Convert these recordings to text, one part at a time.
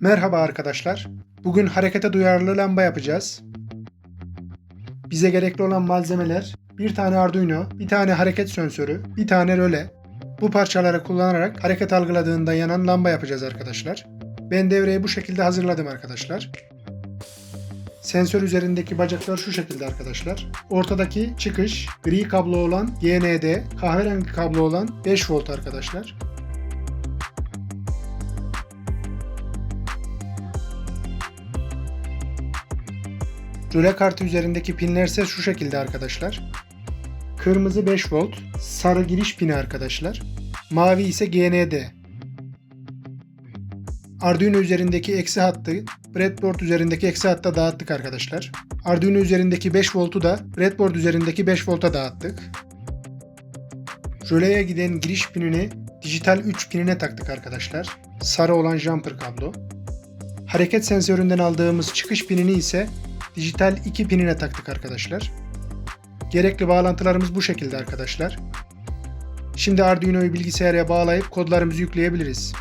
Merhaba arkadaşlar. Bugün harekete duyarlı lamba yapacağız. Bize gerekli olan malzemeler bir tane Arduino, bir tane hareket sensörü, bir tane röle. Bu parçaları kullanarak hareket algıladığında yanan lamba yapacağız arkadaşlar. Ben devreyi bu şekilde hazırladım arkadaşlar. Sensör üzerindeki bacaklar şu şekilde arkadaşlar. Ortadaki çıkış gri kablo olan GND, kahverengi kablo olan 5 volt arkadaşlar. Röle kartı üzerindeki pinler ise şu şekilde arkadaşlar. Kırmızı 5 volt, sarı giriş pini arkadaşlar. Mavi ise GND. Arduino üzerindeki eksi hattı breadboard üzerindeki eksi hatta dağıttık arkadaşlar. Arduino üzerindeki 5 voltu da breadboard üzerindeki 5 volta dağıttık. Röleye giden giriş pinini dijital 3 pinine taktık arkadaşlar. Sarı olan jumper kablo. Hareket sensöründen aldığımız çıkış pinini ise dijital 2 pinine taktık arkadaşlar. Gerekli bağlantılarımız bu şekilde arkadaşlar. Şimdi Arduino'yu bilgisayara bağlayıp kodlarımızı yükleyebiliriz.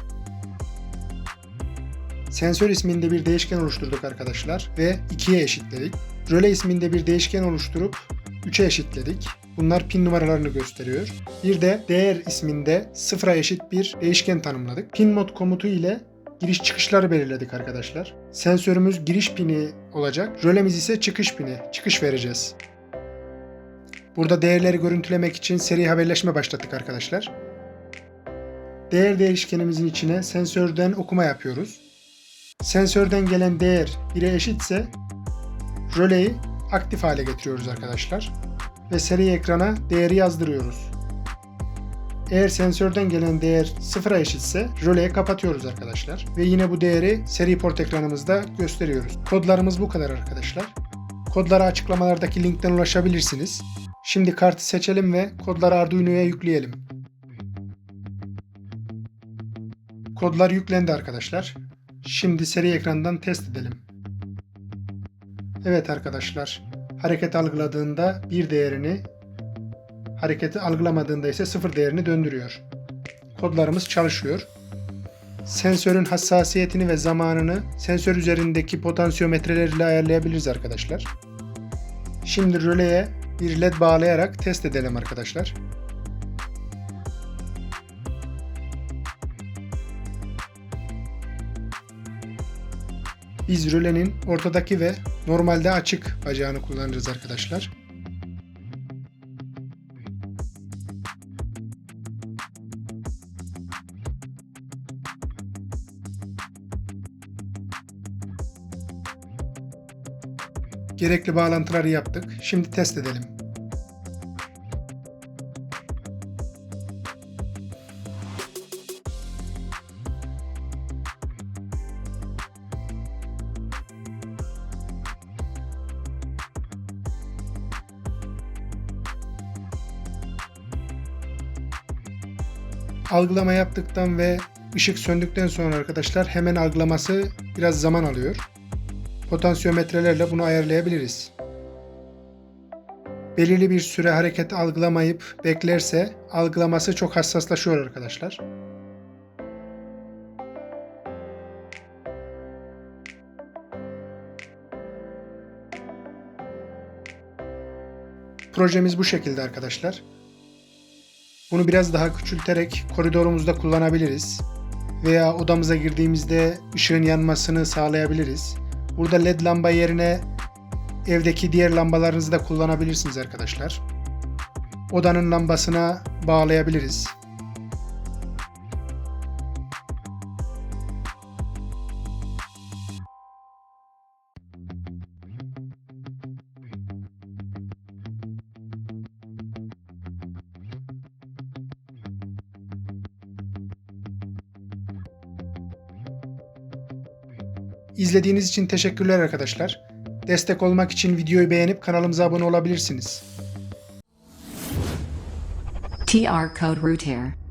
Sensör isminde bir değişken oluşturduk arkadaşlar ve 2'ye eşitledik. Röle isminde bir değişken oluşturup 3'e eşitledik. Bunlar pin numaralarını gösteriyor. Bir de değer isminde sıfıra eşit bir değişken tanımladık. Pin mod komutu ile giriş çıkışları belirledik arkadaşlar. Sensörümüz giriş pini olacak. Rölemiz ise çıkış pini. Çıkış vereceğiz. Burada değerleri görüntülemek için seri haberleşme başlattık arkadaşlar. Değer değişkenimizin içine sensörden okuma yapıyoruz. Sensörden gelen değer 1'e eşitse röleyi aktif hale getiriyoruz arkadaşlar. Ve seri ekrana değeri yazdırıyoruz. Eğer sensörden gelen değer sıfıra eşitse röleyi kapatıyoruz arkadaşlar. Ve yine bu değeri seri port ekranımızda gösteriyoruz. Kodlarımız bu kadar arkadaşlar. Kodlara açıklamalardaki linkten ulaşabilirsiniz. Şimdi kartı seçelim ve kodları Arduino'ya yükleyelim. Kodlar yüklendi arkadaşlar. Şimdi seri ekrandan test edelim. Evet arkadaşlar. Hareket algıladığında bir değerini, hareketi algılamadığında ise sıfır değerini döndürüyor. Kodlarımız çalışıyor. Sensörün hassasiyetini ve zamanını sensör üzerindeki potansiyometreler ile ayarlayabiliriz arkadaşlar. Şimdi röleye bir led bağlayarak test edelim arkadaşlar. Biz rölenin ortadaki ve normalde açık bacağını kullanırız arkadaşlar. Gerekli bağlantıları yaptık. Şimdi test edelim. Algılama yaptıktan ve ışık söndükten sonra arkadaşlar hemen algılaması biraz zaman alıyor. Potansiyometrelerle bunu ayarlayabiliriz. Belirli bir süre hareket algılamayıp beklerse algılaması çok hassaslaşıyor arkadaşlar. Projemiz bu şekilde arkadaşlar. Bunu biraz daha küçülterek koridorumuzda kullanabiliriz. Veya odamıza girdiğimizde ışığın yanmasını sağlayabiliriz. Burada led lamba yerine evdeki diğer lambalarınızı da kullanabilirsiniz arkadaşlar. Odanın lambasına bağlayabiliriz. İzlediğiniz için teşekkürler arkadaşlar. Destek olmak için videoyu beğenip kanalımıza abone olabilirsiniz. TR Code Routier.